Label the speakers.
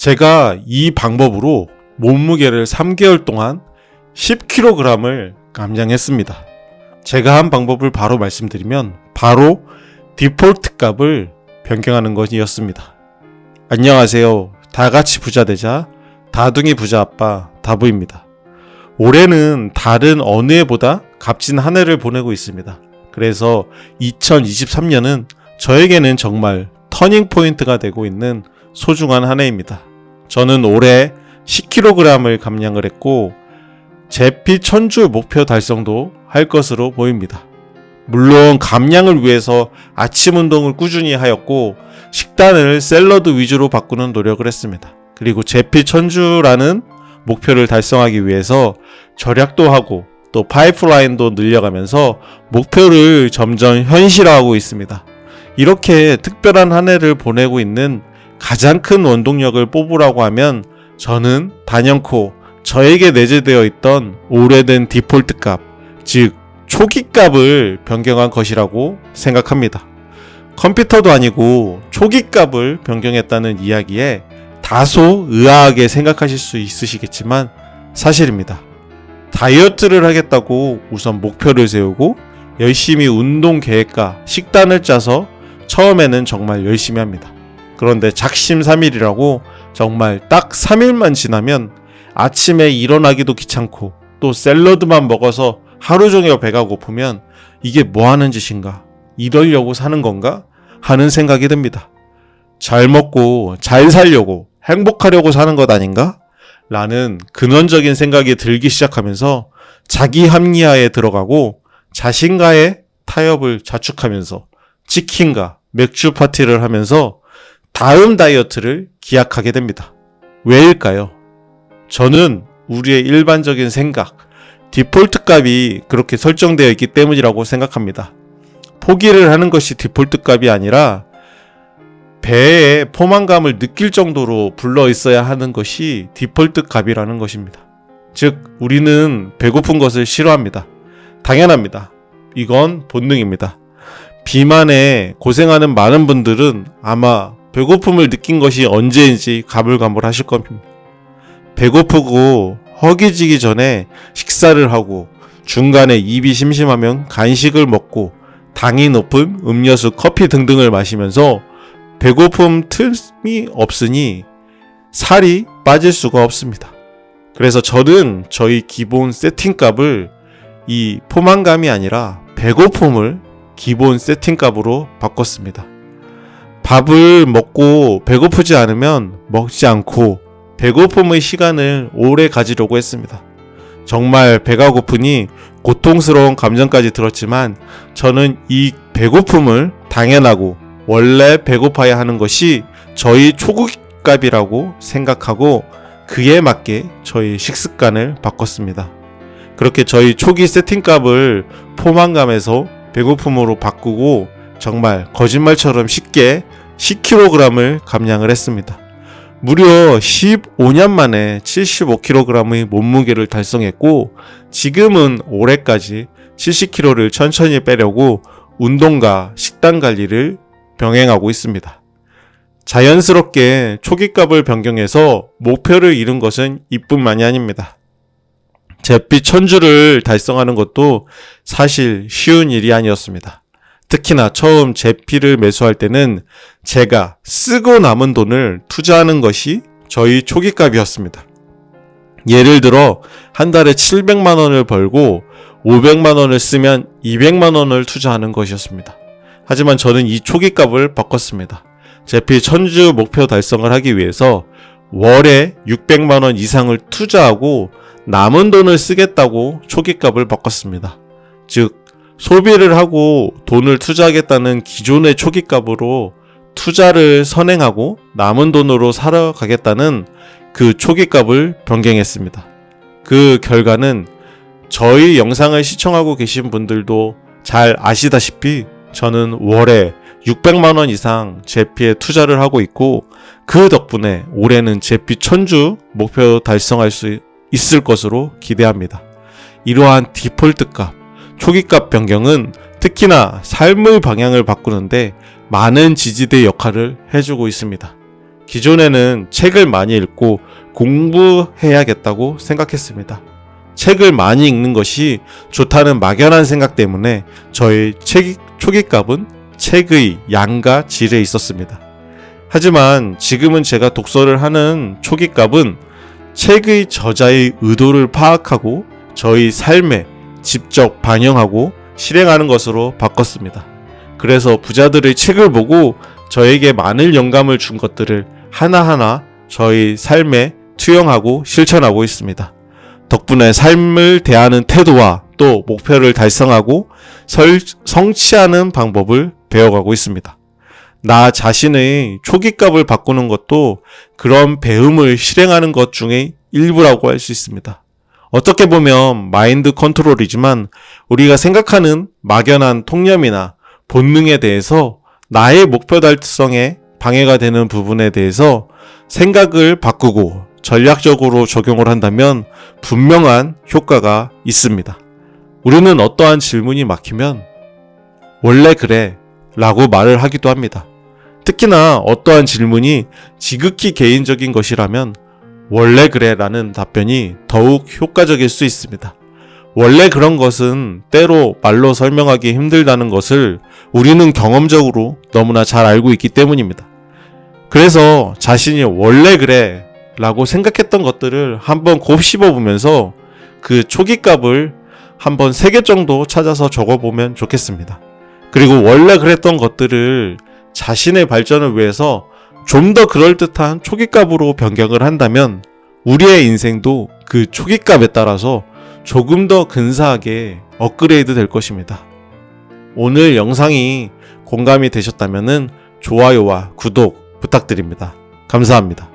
Speaker 1: 제가 이 방법으로 몸무게를 3개월 동안 10kg을 감량했습니다. 제가 한 방법을 바로 말씀드리면 바로 디폴트 값을 변경하는 것이었습니다. 안녕하세요. 다 같이 부자 되자 다둥이 부자 아빠 다부입니다. 올해는 다른 어느 해보다 값진 한 해를 보내고 있습니다. 그래서 2023년은 저에게는 정말 터닝 포인트가 되고 있는 소중한 한 해입니다. 저는 올해 10kg을 감량을 했고 제피 천주 목표 달성도 할 것으로 보입니다. 물론 감량을 위해서 아침 운동을 꾸준히 하였고 식단을 샐러드 위주로 바꾸는 노력을 했습니다. 그리고 제피 천주라는 목표를 달성하기 위해서 절약도 하고 또 파이프라인도 늘려가면서 목표를 점점 현실화하고 있습니다. 이렇게 특별한 한 해를 보내고 있는 가장 큰 원동력을 뽑으라고 하면 저는 단연코 저에게 내재되어 있던 오래된 디폴트 값, 즉 초기 값을 변경한 것이라고 생각합니다. 컴퓨터도 아니고 초기 값을 변경했다는 이야기에 다소 의아하게 생각하실 수 있으시겠지만 사실입니다. 다이어트를 하겠다고 우선 목표를 세우고 열심히 운동 계획과 식단을 짜서 처음에는 정말 열심히 합니다. 그런데 작심삼일이라고 정말 딱 3일만 지나면 아침에 일어나기도 귀찮고 또 샐러드만 먹어서 하루 종일 배가 고프면 이게 뭐 하는 짓인가? 이러려고 사는 건가? 하는 생각이 듭니다. 잘 먹고 잘 살려고 행복하려고 사는 것 아닌가? 라는 근원적인 생각이 들기 시작하면서 자기 합리화에 들어가고 자신과의 타협을 자축하면서 치킨과 맥주 파티를 하면서 다음 다이어트를 기약하게 됩니다. 왜일까요? 저는 우리의 일반적인 생각, 디폴트 값이 그렇게 설정되어 있기 때문이라고 생각합니다. 포기를 하는 것이 디폴트 값이 아니라 배에 포만감을 느낄 정도로 불러 있어야 하는 것이 디폴트 값이라는 것입니다. 즉, 우리는 배고픈 것을 싫어합니다. 당연합니다. 이건 본능입니다. 비만에 고생하는 많은 분들은 아마 배고픔을 느낀 것이 언제인지 가물가물 하실 겁니다. 배고프고 허기지기 전에 식사를 하고 중간에 입이 심심하면 간식을 먹고 당이 높은 음료수, 커피 등등을 마시면서 배고픔 틈이 없으니 살이 빠질 수가 없습니다. 그래서 저는 저희 기본 세팅값을 이 포만감이 아니라 배고픔을 기본 세팅값으로 바꿨습니다. 밥을 먹고 배고프지 않으면 먹지 않고 배고픔의 시간을 오래 가지려고 했습니다. 정말 배가 고프니 고통스러운 감정까지 들었지만 저는 이 배고픔을 당연하고 원래 배고파야 하는 것이 저희 초급값이라고 생각하고 그에 맞게 저희 식습관을 바꿨습니다. 그렇게 저희 초기 세팅값을 포만감에서 배고픔으로 바꾸고 정말 거짓말처럼 쉽게 10kg을 감량을 했습니다. 무려 15년 만에 75kg의 몸무게를 달성했고 지금은 올해까지 70kg를 천천히 빼려고 운동과 식단 관리를 병행하고 있습니다. 자연스럽게 초기값을 변경해서 목표를 이룬 것은 이뿐만이 아닙니다. 잿빛 천주를 달성하는 것도 사실 쉬운 일이 아니었습니다. 특히나 처음 제피를 매수할 때는 제가 쓰고 남은 돈을 투자하는 것이 저희 초기값이었습니다. 예를 들어 한 달에 700만 원을 벌고 500만 원을 쓰면 200만 원을 투자하는 것이었습니다. 하지만 저는 이 초기값을 바꿨습니다. 제피 천주 목표 달성을 하기 위해서 월에 600만 원 이상을 투자하고 남은 돈을 쓰겠다고 초기값을 바꿨습니다. 즉 소비를 하고 돈을 투자하겠다는 기존의 초기 값으로 투자를 선행하고 남은 돈으로 사러 가겠다는 그 초기 값을 변경했습니다. 그 결과는 저희 영상을 시청하고 계신 분들도 잘 아시다시피 저는 월에 600만원 이상 제피에 투자를 하고 있고 그 덕분에 올해는 제피 천주 목표 달성할 수 있을 것으로 기대합니다. 이러한 디폴트 값, 초기 값 변경은 특히나 삶의 방향을 바꾸는데 많은 지지대 역할을 해주고 있습니다. 기존에는 책을 많이 읽고 공부해야겠다고 생각했습니다. 책을 많이 읽는 것이 좋다는 막연한 생각 때문에 저의 책 초기값은 책의 양과 질에 있었습니다. 하지만 지금은 제가 독서를 하는 초기값은 책의 저자의 의도를 파악하고 저희 삶에 직접 반영하고 실행하는 것으로 바꿨습니다. 그래서 부자들의 책을 보고 저에게 많은 영감을 준 것들을 하나하나 저희 삶에 투영하고 실천하고 있습니다. 덕분에 삶을 대하는 태도와 또 목표를 달성하고 설, 성취하는 방법을 배워가고 있습니다. 나 자신의 초기값을 바꾸는 것도 그런 배움을 실행하는 것 중에 일부라고 할 수 있습니다. 어떻게 보면 마인드 컨트롤이지만 우리가 생각하는 막연한 통념이나 본능에 대해서 나의 목표 달성에 방해가 되는 부분에 대해서 생각을 바꾸고 전략적으로 적용을 한다면 분명한 효과가 있습니다. 우리는 어떠한 질문이 막히면 원래 그래 라고 말을 하기도 합니다. 특히나 어떠한 질문이 지극히 개인적인 것이라면 원래 그래 라는 답변이 더욱 효과적일 수 있습니다. 원래 그런 것은 때로 말로 설명하기 힘들다는 것을 우리는 경험적으로 너무나 잘 알고 있기 때문입니다. 그래서 자신이 원래 그래 라고 생각했던 것들을 한번 곱씹어 보면서 그 초기 값을 한번 3개 정도 찾아서 적어 보면 좋겠습니다. 그리고 원래 그랬던 것들을 자신의 발전을 위해서 좀 더 그럴듯한 초기값으로 변경을 한다면 우리의 인생도 그 초기값에 따라서 조금 더 근사하게 업그레이드 될 것입니다. 오늘 영상이 공감이 되셨다면 좋아요와 구독 부탁드립니다. 감사합니다.